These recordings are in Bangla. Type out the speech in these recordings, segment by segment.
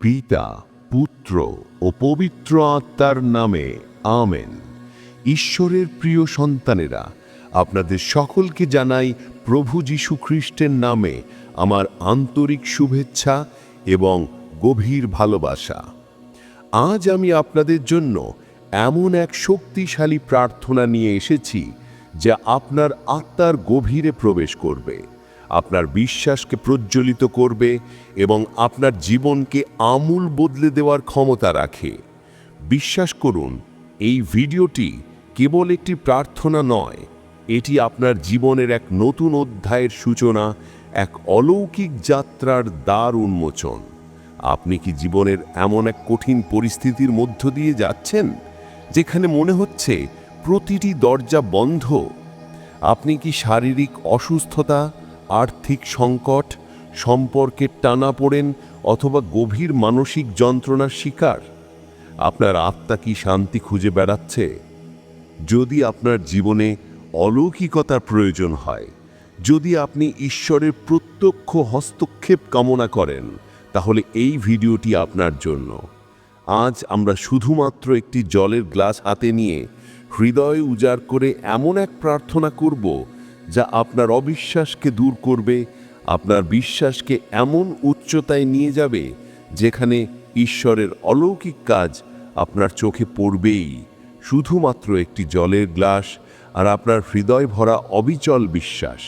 পিতা, পুত্র ও পবিত্র আত্মার নামে, আমেন। ঈশ্বরের প্রিয় সন্তানেরা, আপনাদের সকলকে জানাই প্রভু যীশু খ্রিস্টের নামে আমার আন্তরিক শুভেচ্ছা এবং গভীর ভালোবাসা। আজ আমি আপনাদের জন্য এমন এক শক্তিশালী প্রার্থনা নিয়ে এসেছি, যা আপনার আত্মার গভীরে প্রবেশ করবে। আপনার বিশ্বাসকে প্রজ্বলিত করবে এবং আপনার জীবনকে আমূল বদলে দেওয়ার ক্ষমতা রাখে। বিশ্বাস করুন, এই ভিডিওটি কেবল একটি প্রার্থনা নয়, এটি আপনার জীবনের এক নতুন অধ্যায়ের সূচনা, এক অলৌকিক যাত্রার দ্বার উন্মোচন। আপনি কি জীবনের এমন এক কঠিন পরিস্থিতির মধ্য দিয়ে যাচ্ছেন, যেখানে মনে হচ্ছে প্রতিটি দরজা বন্ধ? আপনি কি শারীরিক অসুস্থতা আর্থিক সংকট, সম্পর্কের টানা পড়েন অথবা গভীর মানসিক যন্ত্রণার শিকার। আপনার আত্মা কি শান্তি খুঁজে বেড়াচ্ছে? যদি আপনার জীবনে অলৌকিকতার প্রয়োজন হয়, যদি আপনি ঈশ্বরের প্রত্যক্ষ হস্তক্ষেপ কামনা করেন, তাহলে এই ভিডিওটি আপনার জন্য। আজ আমরা শুধুমাত্র একটি জলের গ্লাস হাতে নিয়ে হৃদয় উজাড় করে এমন এক প্রার্থনা করব যা আপনার অবিশ্বাসকে দূর করবে, আপনার বিশ্বাসকে এমন উচ্চতায় নিয়ে যাবে, যেখানে ঈশ্বরের অলৌকিক কাজ আপনার চোখে পড়বেই। শুধুমাত্র একটি জলের গ্লাস আর আপনার হৃদয় ভরা অবিচল বিশ্বাস।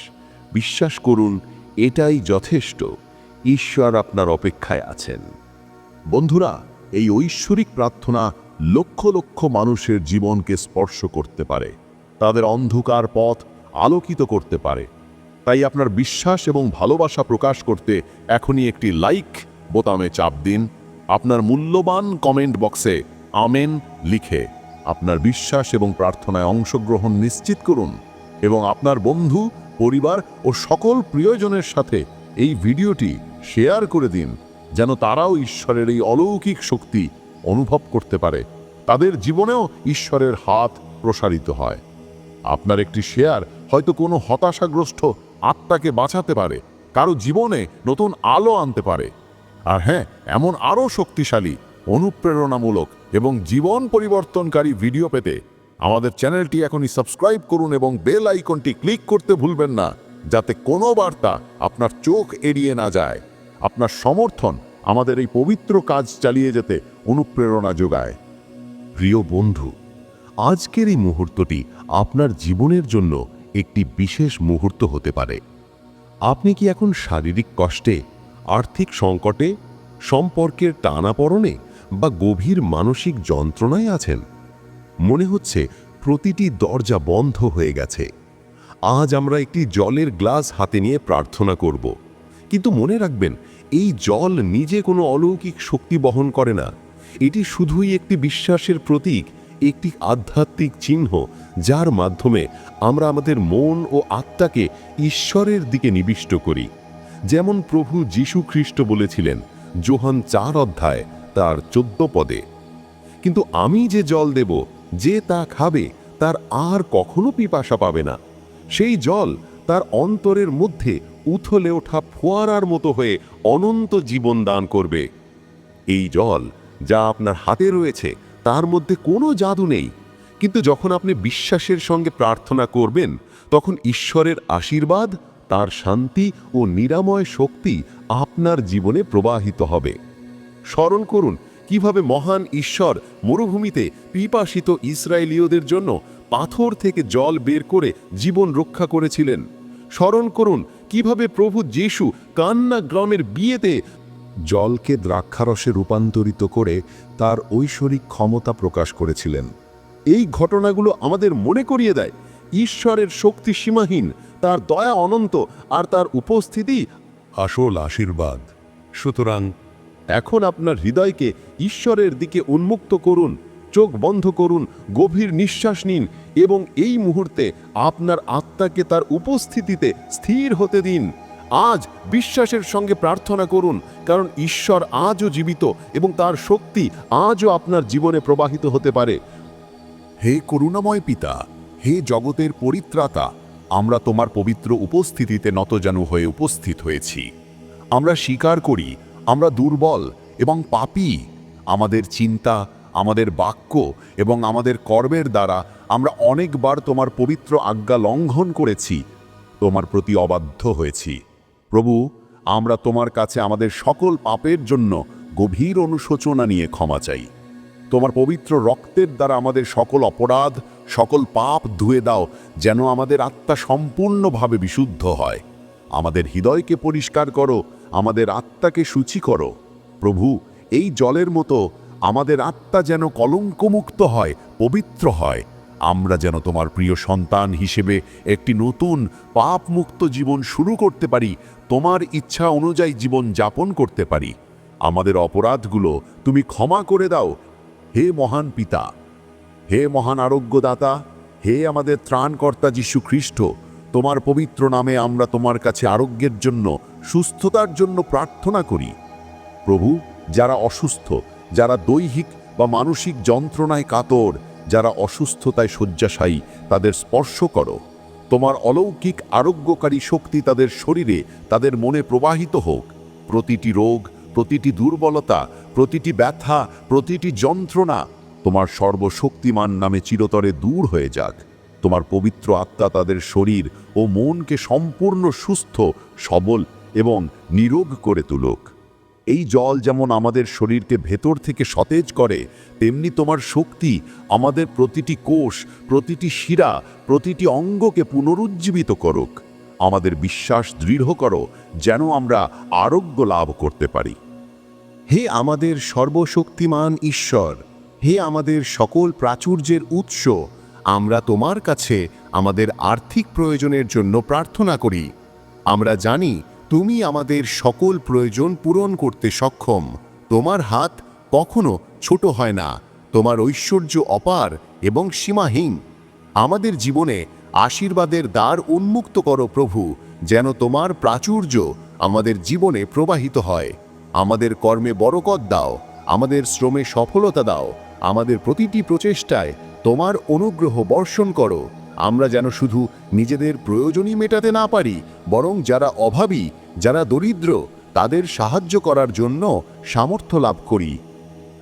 বিশ্বাস করুন, এটাই যথেষ্ট। ঈশ্বর আপনার অপেক্ষায় আছেন। বন্ধুরা, এই ঐশ্বরিক প্রার্থনা লক্ষ লক্ষ মানুষের জীবনকে স্পর্শ করতে পারে। তাদের অন্ধকার পথ আলোকিত করতে পারে। তাই আপনার বিশ্বাস এবং ভালোবাসা প্রকাশ করতে এখনই একটি লাইক বোতামে চাপ দিন। আপনার মূল্যবান কমেন্ট বক্সে আমেন লিখে আপনার বিশ্বাস এবং প্রার্থনায় অংশগ্রহণ নিশ্চিত করুন এবং আপনার বন্ধু, পরিবার ও সকল প্রিয়জনের সাথে এই ভিডিওটি শেয়ার করে দিন, যেন তারাও ঈশ্বরের এই অলৌকিক শক্তি অনুভব করতে পারে। তাদের জীবনেও ঈশ্বরের হাত প্রসারিত হয়। আপনার একটি শেয়ার হয়তো কোনো হতাশাগ্রস্ত আত্মাকে বাঁচাতে পারে, কারও জীবনে নতুন আলো আনতে পারে। আর হ্যাঁ এমন আরও শক্তিশালী, অনুপ্রেরণামূলক এবং জীবন পরিবর্তনকারী ভিডিও পেতে আমাদের চ্যানেলটি এখনই সাবস্ক্রাইব করুন এবং বেল আইকনটি ক্লিক করতে ভুলবেন না, যাতে কোনো বার্তা আপনার চোখ এড়িয়ে না যায়। আপনার সমর্থন আমাদের এই পবিত্র কাজ চালিয়ে যেতে অনুপ্রেরণা যোগায়। প্রিয় বন্ধু, আজকের এই মুহূর্তটি আপনার জীবনের জন্য একটি বিশেষ মুহূর্ত হতে পারে। আপনি কি এখন শারীরিক কষ্টে, আর্থিক সংকটে, সম্পর্কের টানাপড়নে বা গভীর মানসিক যন্ত্রণায় আছেন? মনে হচ্ছে প্রতিটি দরজা বন্ধ হয়ে গেছে। আজ আমরা একটি জলের গ্লাস হাতে নিয়ে প্রার্থনা করব। কিন্তু মনে রাখবেন, এই জল নিজে কোনো অলৌকিক শক্তি বহন করে না। এটি শুধুই একটি বিশ্বাসের প্রতীক, একটি আধ্যাত্মিক চিহ্ন যার মাধ্যমে আমরা আমাদের মন ও আত্মাকে ঈশ্বরের দিকে নিবিষ্ট করি। যেমন প্রভু যীশু খ্রিস্ট বলেছিলেন, জোহান চার অধ্যায়, তার চোদ্দ পদে। কিন্তু আমি যে জল দেব, যে তা খাবে, তার আর কখনো পিপাসা পাবে না। সেই জল তার অন্তরের মধ্যে উথলে ওঠা ফোয়ারার মতো হয়ে অনন্ত জীবন দান করবে। এই জল যা আপনার হাতে রয়েছে, তার মধ্যে কোনো জাদু নেই। কিন্তু যখন আপনি বিশ্বাসের সঙ্গে প্রার্থনা করবেন, তখন ঈশ্বরের আশীর্বাদ, তার শান্তি ও নিরাময় শক্তি আপনার জীবনে প্রবাহিত হবে। স্মরণ করুন, কীভাবে মহান ঈশ্বর মরুভূমিতে পিপাসিত ইসরায়েলীয়দের জন্য পাথর থেকে জল বের করে জীবন রক্ষা করেছিলেন। স্মরণ করুন, কীভাবে প্রভু যিশু কান্না গ্রামের বিয়েতে জলকে দ্রাক্ষারসে রূপান্তরিত করে তার ঐশ্বরিক ক্ষমতা প্রকাশ করেছিলেন। এই ঘটনাগুলো আমাদের মনে করিয়ে দেয়। ঈশ্বরের শক্তি সীমাহীন, তার দয়া অনন্ত আর তার উপস্থিতি আসল আশীর্বাদ। সুতরাং এখন আপনার হৃদয়কে ঈশ্বরের দিকে উন্মুক্ত করুন, চোখ বন্ধ করুন, গভীর নিঃশ্বাস নিন এবং এই মুহূর্তে আপনার আত্মাকে তার উপস্থিতিতে স্থির হতে দিন। আজ বিশ্বাসের সঙ্গে প্রার্থনা করুন, কারণ ঈশ্বর আজও জীবিত এবং তার শক্তি আজও আপনার জীবনে প্রবাহিত হতে পারে। হে করুণাময় পিতা, হে জগতের পরিত্রাতা, আমরা তোমার পবিত্র উপস্থিতিতে নতজানু হয়ে উপস্থিত হয়েছি। আমরা স্বীকার করি, আমরা দুর্বল এবং পাপী। আমাদের চিন্তা, আমাদের বাক্য এবং আমাদের কর্মের দ্বারা আমরা অনেকবার তোমার পবিত্র আজ্ঞা লঙ্ঘন করেছি, তোমার প্রতি অবাধ্য হয়েছি। প্রভু, আমরা তোমার কাছে আমাদের সকল পাপের জন্য গভীর অনুশোচনা নিয়ে ক্ষমা চাই। তোমার পবিত্র রক্তের দ্বারা আমাদের সকল অপরাধ, সকল পাপ ধুয়ে দাও, যেন আমাদের আত্মা সম্পূর্ণভাবে বিশুদ্ধ হয়। আমাদের হৃদয়কে পরিষ্কার করো, আমাদের আত্মাকে সূচি করো। প্রভু, এই জলের মতো আমাদের আত্মা যেন কলঙ্কমুক্ত হয়, পবিত্র হয়। আমরা যেন তোমার প্রিয় সন্তান হিসেবে একটি নতুন পাপমুক্ত জীবন শুরু করতে পারি, তোমার ইচ্ছা অনুযায়ী জীবন যাপন করতে পারি। আমাদের অপরাধগুলো তুমি ক্ষমা করে দাও হে মহান পিতা, হে মহান আরোগ্যদাতা, হে আমাদের ত্রাণকর্তা যীশু খ্রিস্ট, তোমার পবিত্র নামে আমরা তোমার কাছে আরোগ্যের জন্য, সুস্থতার জন্য প্রার্থনা করি। প্রভু, যারা অসুস্থ, যারা দৈহিক বা মানসিক যন্ত্রণায় কাতর, যারা অসুস্থতায় শয্যাশায়ী, তাদের স্পর্শ করো। তোমার অলৌকিক আরোগ্যকারী শক্তি তাদের শরীরে, তাদের মনে প্রবাহিত হোক। প্রতিটি রোগ প্রতিটি দুর্বলতা, প্রতিটি ব্যথা, প্রতিটি যন্ত্রণা তোমার সর্বশক্তিমান নামে চিরতরে দূর হয়ে যাক। তোমার পবিত্র আত্মা তাদের শরীর ও মনকে সম্পূর্ণ সুস্থ, সবল এবং নিরোগ করে তুলুক। এই জল যেমন আমাদের শরীরকে ভেতর থেকে সতেজ করে, তেমনি তোমার শক্তি আমাদের প্রতিটি কোষ, প্রতিটি শিরা, প্রতিটি অঙ্গকে পুনরুজ্জীবিত করুক। আমাদের বিশ্বাস দৃঢ় করো, যেন আমরা আরোগ্য লাভ করতে পারি। হে আমাদের সর্বশক্তিমান ঈশ্বর, হে আমাদের সকল প্রাচুর্যের উৎস, আমরা তোমার কাছে আমাদের আর্থিক প্রয়োজনের জন্য প্রার্থনা করি। আমরা জানি তুমি আমাদের সকল প্রয়োজন পূরণ করতে সক্ষম। তোমার হাত কখনো ছোট হয় না, তোমার ঐশ্বর্য অপার এবং সীমাহীন। আমাদের জীবনে আশীর্বাদের দ্বার উন্মুক্ত করো প্রভু, যেন তোমার প্রাচুর্য আমাদের জীবনে প্রবাহিত হয়। আমাদের কর্মে বরকত দাও, আমাদের শ্রমে সফলতা দাও, আমাদের প্রতিটি প্রচেষ্টায় তোমার অনুগ্রহ বর্ষণ করো। আমরা যেন শুধু নিজেদের প্রয়োজনই মেটাতে না পারি, বরং যারা অভাবী, যারা দরিদ্র, তাদের সাহায্য করার জন্য সামর্থ্য লাভ করি।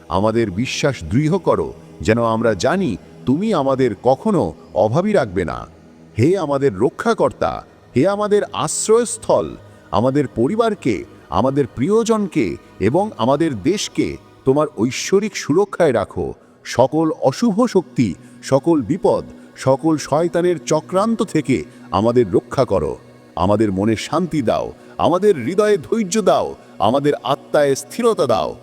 আমাদের বিশ্বাস দৃঢ় করো, যেন আমরা জানি তুমি আমাদের কখনো অভাবী রাখবে না। হে আমাদের রক্ষাকর্তা, হে আমাদের আশ্রয়স্থল, আমাদের পরিবারকে, আমাদের প্রিয়জনকে এবং আমাদের দেশকে তোমার ঐশ্বরিক সুরক্ষায় রাখো। সকল অশুভ শক্তি, সকল বিপদ, সকল শয়তানের চক্রান্ত থেকে আমাদের রক্ষা করো। আমাদের মনে শান্তি দাও, আমাদের হৃদয়ে ধৈর্য দাও, আমাদের আত্মায় স্থিরতা দাও।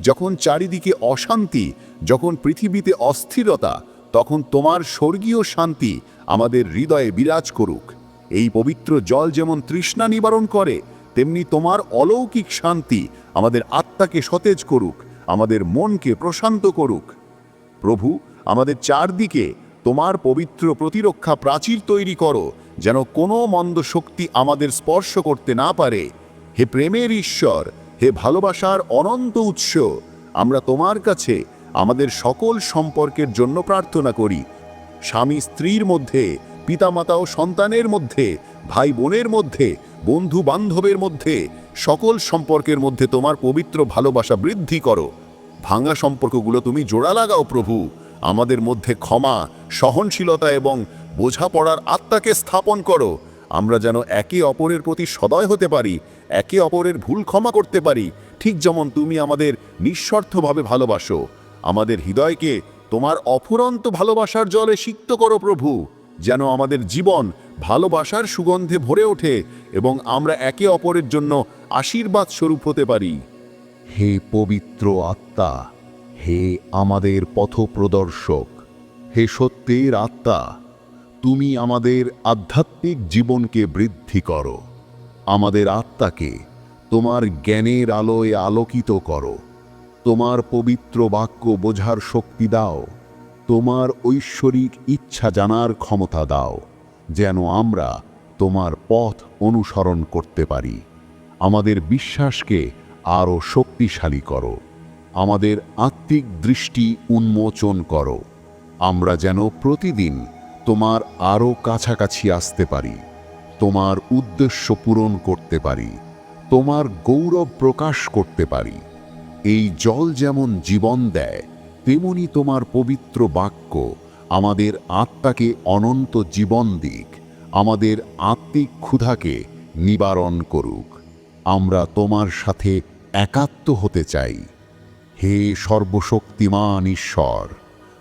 যখন চারিদিকে অশান্তি, যখন পৃথিবীতে অস্থিরতা তখন তোমার স্বর্গীয় শান্তি আমাদের হৃদয়ে বিরাজ করুক। এই পবিত্র জল যেমন তৃষ্ণা নিবারণ করে, তেমনি তোমার অলৌকিক শান্তি আমাদের আত্মাকে সতেজ করুক, আমাদের মনকে প্রশান্ত করুক। প্রভু, আমাদের চারদিকে তোমার পবিত্র প্রতিরক্ষা প্রাচীর তৈরি করো, যেন কোনো মন্দ শক্তি আমাদের স্পর্শ করতে না পারে। হে প্রেমের ঈশ্বর, হে ভালোবাসার অনন্ত উৎস, আমরা তোমার কাছে আমাদের সকল সম্পর্কের জন্য প্রার্থনা করি। স্বামী স্ত্রীর মধ্যে, পিতামাতা ও সন্তানের মধ্যে ভাই বোনের মধ্যে বন্ধু বান্ধবের মধ্যে, সকল সম্পর্কের মধ্যে তোমার পবিত্র ভালোবাসা বৃদ্ধি করো। ভাঙা সম্পর্কগুলো তুমি জোড়া লাগাও প্রভু। আমাদের মধ্যে ক্ষমা, সহনশীলতা এবং বোঝাপড়ার আত্মাকে স্থাপন করো। আমরা যেন একে অপরের প্রতি সদয় হতে পারি, একে অপরের ভুল ক্ষমা করতে পারি। ঠিক যেমন তুমি আমাদের নিঃস্বার্থভাবে ভালোবাসো। আমাদের হৃদয়কে তোমার অফুরন্ত ভালোবাসার জলে সিক্ত করো প্রভু, যেন আমাদের জীবন ভালোবাসার সুগন্ধে ভরে ওঠে এবং আমরা একে অপরের জন্য আশীর্বাদ স্বরূপ হতে পারি। হে পবিত্র আত্মা, হে আমাদের পথপ্রদর্শক, হে সত্যের আত্মা, তুমি আমাদের আধ্যাত্মিক জীবনকে বৃদ্ধি করো। আমাদের আত্মাকে তোমার জ্ঞানের আলোয় আলোকিত করো। তোমার পবিত্র বাক্য বোঝার শক্তি দাও। তোমার ঐশ্বরিক ইচ্ছা জানার ক্ষমতা দাও, যেন আমরা তোমার পথ অনুসরণ করতে পারি। আমাদের বিশ্বাসকে আরও শক্তিশালী করো। আমাদের আত্মিক দৃষ্টি উন্মোচন করো। আমরা যেন প্রতিদিন তোমার আরও কাছাকাছি আসতে পারি। তোমার উদ্দেশ্য পূরণ করতে পারি। তোমার গৌরব প্রকাশ করতে পারি। এই জল যেমন জীবন দেয়, তেমনি তোমার পবিত্র বাক্য আমাদের আত্মাকে অনন্ত জীবন দিক, আমাদের আত্মিক ক্ষুধাকে নিবারণ করুক। আমরা তোমার সাথে একাত্ম হতে চাই। হে সর্বশক্তিমান ঈশ্বর,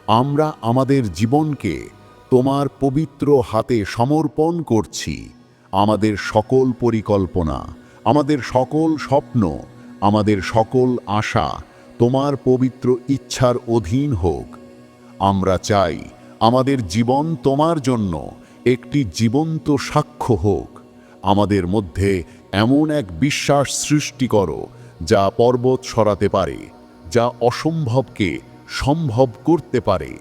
আমরা আমাদের জীবনকে তোমার পবিত্র হাতে সমর্পণ করছি। আমাদের সকল পরিকল্পনা, আমাদের সকল স্বপ্ন আমাদের সকল আশা তোমার পবিত্র ইচ্ছার অধীন হোক। আমরা চাই আমাদের জীবন তোমার জন্য একটি জীবন্ত সাক্ষ্য হোক। আমাদের মধ্যে এমন এক বিশ্বাস সৃষ্টি করো, যা পর্বত সরাতে পারে, যা অসম্ভবকে সম্ভব করতে পারে।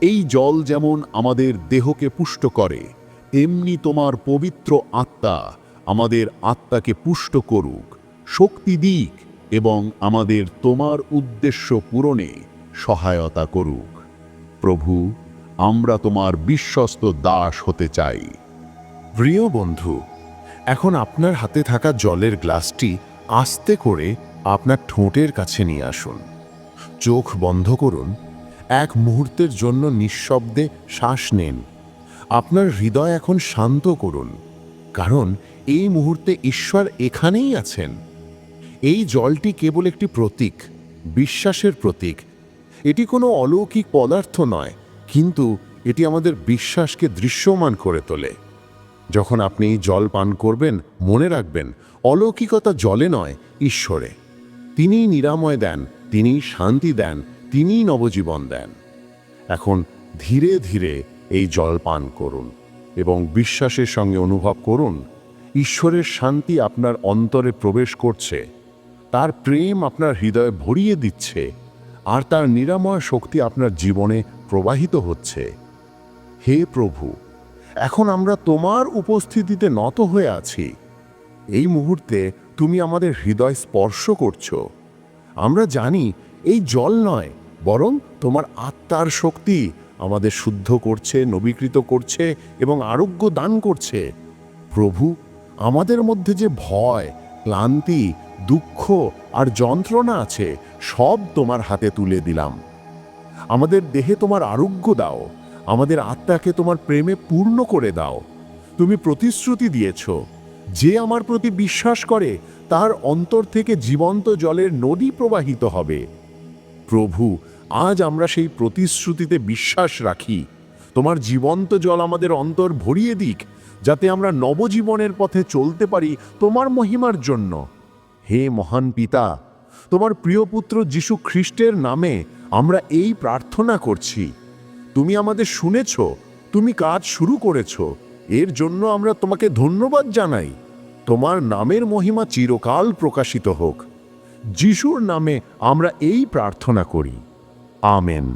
এই জল যেমন আমাদের দেহকে পুষ্ট করে তেমনি তোমার পবিত্র আত্মা আমাদের আত্মাকে পুষ্ট করুক। শক্তি দিক এবং আমাদের তোমার উদ্দেশ্য পূরণে সহায়তা করুক। প্রভু, আমরা তোমার বিশ্বস্ত দাস হতে চাই। প্রিয় বন্ধু, এখন আপনার হাতে থাকা জলের গ্লাসটি আস্তে করে আপনার ঠোঁটের কাছে নিয়ে আসুন। চোখ বন্ধ করুন। এক মুহূর্তের জন্য নিঃশব্দে শ্বাস নেন। আপনার হৃদয় এখন শান্ত করুন। কারণ এই মুহূর্তে ঈশ্বর এখানেই আছেন। এই জলটি কেবল একটি প্রতীক, বিশ্বাসের প্রতীক। এটি কোনো অলৌকিক পদার্থ নয়, কিন্তু এটি আমাদের বিশ্বাসকে দৃশ্যমান করে তোলে। যখন আপনি এই জল পান করবেন, মনে রাখবেন, অলৌকিকতা জলে নয়, ঈশ্বরে। তিনিই নিরাময় দেন, তিনিই শান্তি দেন, তিনিই নবজীবন দেন। এখন ধীরে ধীরে এই জল পান করুন এবং বিশ্বাসের সঙ্গে অনুভব করুন, ঈশ্বরের শান্তি আপনার অন্তরে প্রবেশ করছে। তার প্রেম আপনার হৃদয়ে ভরিয়ে দিচ্ছে, আর তার নিরাময় শক্তি আপনার জীবনে প্রবাহিত হচ্ছে। হে প্রভু, এখন আমরা তোমার উপস্থিতিতে নত হয়ে আছি। এই মুহূর্তে তুমি আমাদের হৃদয় স্পর্শ করছ। আমরা জানি এই জল নয়, বরং তোমার আত্মার শক্তি আমাদের শুদ্ধ করছে, নবীকৃত করছে এবং আরোগ্য দান করছে। প্রভু, আমাদের মধ্যে যে ভয়, ক্লান্তি দুঃখ আর যন্ত্রণা আছে, সব তোমার হাতে তুলে দিলাম। আমাদের দেহে তোমার আরোগ্য দাও, আমাদের আত্মাকে তোমার প্রেমে পূর্ণ করে দাও। তুমি প্রতিশ্রুতি দিয়েছ, যে আমার প্রতি বিশ্বাস করে, তার অন্তর থেকে জীবন্ত জলের নদী প্রবাহিত হবে। প্রভু, আজ আমরা সেই প্রতিশ্রুতিতে বিশ্বাস রাখি। তোমার জীবন্ত জল আমাদের অন্তর ভরিয়ে দিক, যাতে আমরা নবজীবনের পথে চলতে পারি তোমার মহিমার জন্য। হে মহান পিতা, তোমার প্রিয় পুত্র যীশু খ্রিস্টের নামে আমরা এই প্রার্থনা করছি। তুমি আমাদের শুনেছ, তুমি কাজ শুরু করেছ, এর জন্য আমরা তোমাকে ধন্যবাদ জানাই। তোমার নামের মহিমা চিরকাল প্রকাশিত হোক। যিশুর নামে আমরা এই প্রার্থনা করি। আমেন।